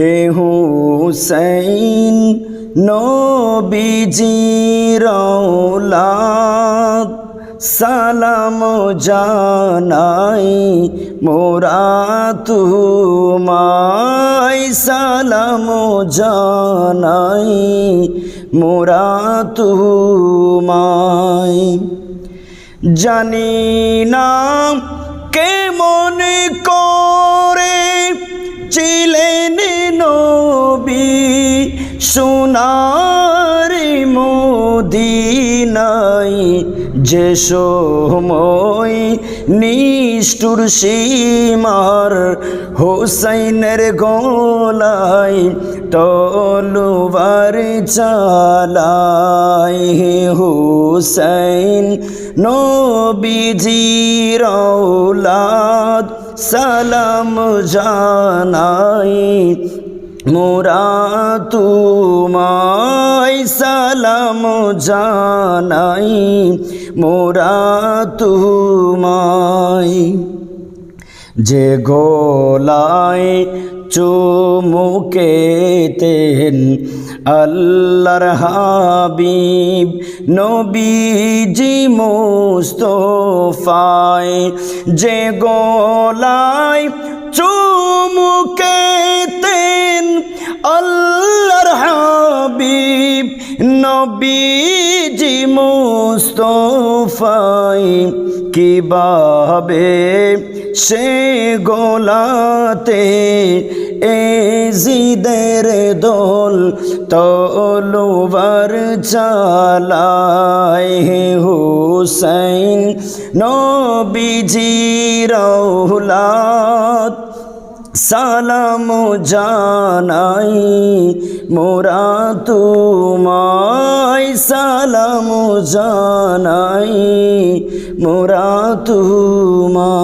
হে হুসাইন, নবীজির ঔলাদ, সালাম জানাই মোরা তুমাই সালাম জানাই মোরা তুমাই জানি না কেমন করে ছিলেন নবী সোনার মদিনাই যে সময় নিষ্ঠুর সীমার হোসাইনের গোলাই তলুবার চালাই হুসাইন নবীজির সালাম জানাই মোরা তুমাই সালাম জানাই মোরা তুমাই যে গোলায় চুমুকেতেন আল্লাহর হাবিব, নবীজি মুস্তফায় যে গোলায় চুমুকেতেন নবীজি মুস্তফাই কীভাবে সে গোলাতে এ জিদের দোল তলোবার চালায় হুসাইন নবীজির ঔলাদ সালাম জানাই মোরা তুমাই সালাম জানাই মোরা তুমা